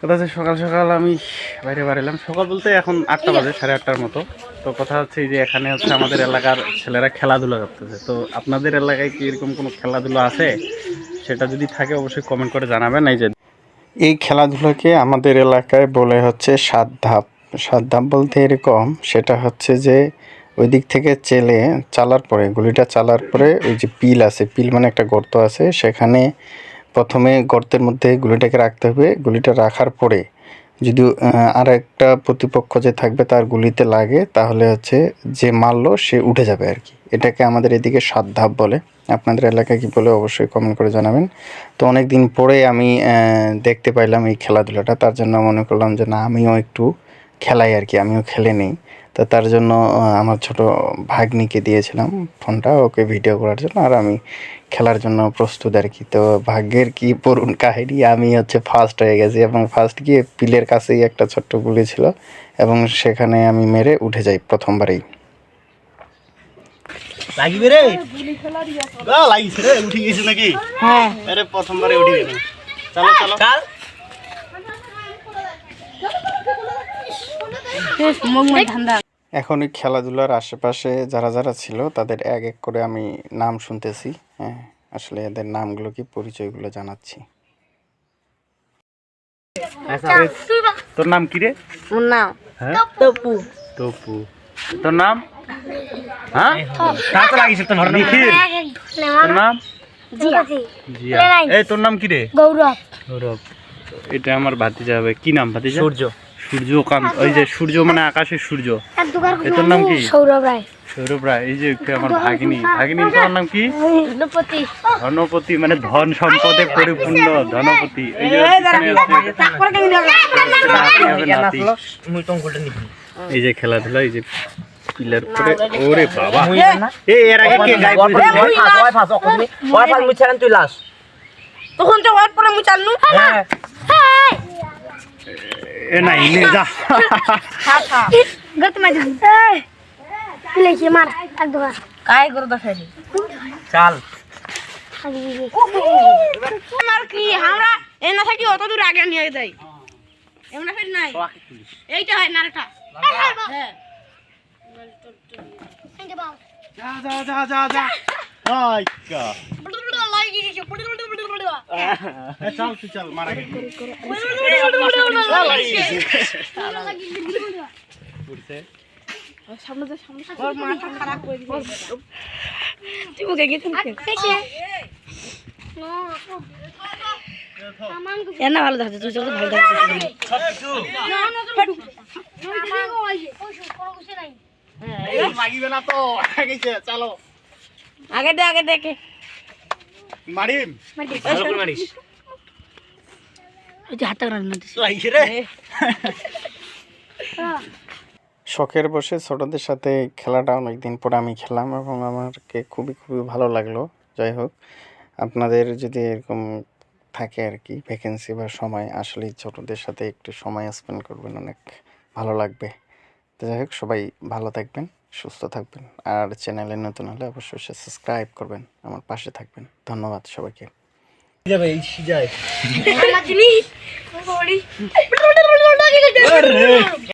কথা হচ্ছে সকাল সকাল আমি বাইরে বাড়িলাম সকাল বলতে এখন আটটা বাজে, সাড়ে আটটার মতো। তো কথা হচ্ছে যে এখানে হচ্ছে আমাদের এলাকার ছেলেরা খেলাধুলা করতেছে। তো আপনাদের এলাকায় কি এরকম কোনো খেলাধুলা আছে? সেটা যদি থাকে অবশ্যই কমেন্ট করে জানাবেন। এই যে এই খেলাধুলাকে আমাদের এলাকায় বলে হচ্ছে সাত ধাপ। সাত ধাপ বলতে এরকম, সেটা হচ্ছে যে ওই দিক থেকে চেলে চালার পরে, গুলিটা চালার পরে ওই যে পিল আছে, পিল মানে একটা গর্ত আছে, সেখানে প্রথমে গর্তের মধ্যে গুলিটাকে রাখতে হবে। গুলিটা রাখার পরে যদি আর একটা প্রতিপক্ষ যে থাকবে তার গুলিতে লাগে, তাহলে হচ্ছে যে মারলো সে উঠে যাবে আর কি। এটাকে আমাদের এদিকে সাত ধাপ বলে। আপনাদের এলাকায় কি বলে অবশ্যই কমেন্ট করে জানাবেন। তো অনেক দিন পরে আমি দেখতে পাইলাম এই খেলাধুলাটা। তার জন্য মনে করলাম যে না, আমিও একটু খেলাই আর কি, আমিও খেলে নেই। তো তার জন্য আমার ছোট ভাগ্নিকে দিয়েছিলাম ফোনটা ওকে ভিডিও করার জন্য আর আমি খেলার জন্য প্রস্তুত আর কি। তো ভাগ্যের কি পড়ুন কাহিনী আমি হচ্ছে ফার্স্ট হয়ে গেছি এবং ফার্স্ট গিয়ে পিলের কাছেই একটা ছোট্ট গুলি ছিল এবং সেখানে আমি মেরে উঠে যাই প্রথমবারেই। লাগিবে রে? লাগিছে রে উঠে গেছে নাকি? হ্যাঁ। আরে প্রথমবারে উঠে গেল চলো চলো। কাল মগমাই ঠান্ডা। এখন এই খেলাধুলার আশেপাশে যারা যারা ছিল তাদের এক এক করে আমি নাম শুনতেছি। হ্যাঁ আসলে এদের নামগুলো কি পরিচয়গুলো জানাচ্ছি। তোর নাম কি রে? ওর নাম হ্যাঁ? তপু। তপু। তোর নাম? হ্যাঁ? কাকে লাগিছে তোমার নিখিল। তোর নাম? জিয়া। এই তোর নাম কি রে? গৌরব। গৌরব। এটা আমার ভাতিজা হবে। কি নাম ভাতিজা? সূর্য। সূর্যকান্ত ওই যে সূর্য মানে আকাশের সূর্য এ তোর নাম কি সৌরভ রায় সৌরভ রায় এই যে একটু আমার ভাগিনী ভাগিনী তোমার নাম কি ধনপতি ধনপতি মানে ধন সম্পদে পরিপূর্ণ ধনপতি এই যে এই খেলাধুলা এই যে পিলার উপরে ওরে বাবা এই এর আগে কে তুই লাস তখন তো ওয়ার পরে মুই চালনু হ্যাঁ এ নাই নে যা গত মাঝে মার আমার কি আমরা অত দূর আগে নিয়ে যাই এমন ফের নাই এইটা হয় নারটা হ্যাঁ যা যা যা যা যা আই কা এ, চল তুই চল মারা গেল দিয়েছে তুই ওকে গেছিস এনা ভালো থাকছে তুই চোখ ভালো থাকছিস চলো আগে দে আগে দেখে মারিম। ভালো করে মারিস। ওই যে হাতটা রান্না দিছে লাগিছে রে। শখের বসে ছোটদের সাথে খেলাটা অনেক দিন পর আমি খেলাম এবং আমাকে খুবই খুবই ভালো লাগল। যাই হোক আপনাদের যদি এরকম থাকে আর কি ভ্যাকেন্সি বা সময় আসলে ছোটদের সাথে একটু সময় স্পেন্ড করবেন অনেক ভালো লাগবে। তো যাই হোক সবাই ভালো থাকবেন। সুস্থ থাকবেন। আর চ্যানেলে নতুন হলে অবশ্যই সাবস্ক্রাইব করবেন। আমার পাশে থাকবেন। ধন্যবাদ সবাইকে। যাবে এই সিজায়। আমার জিনিস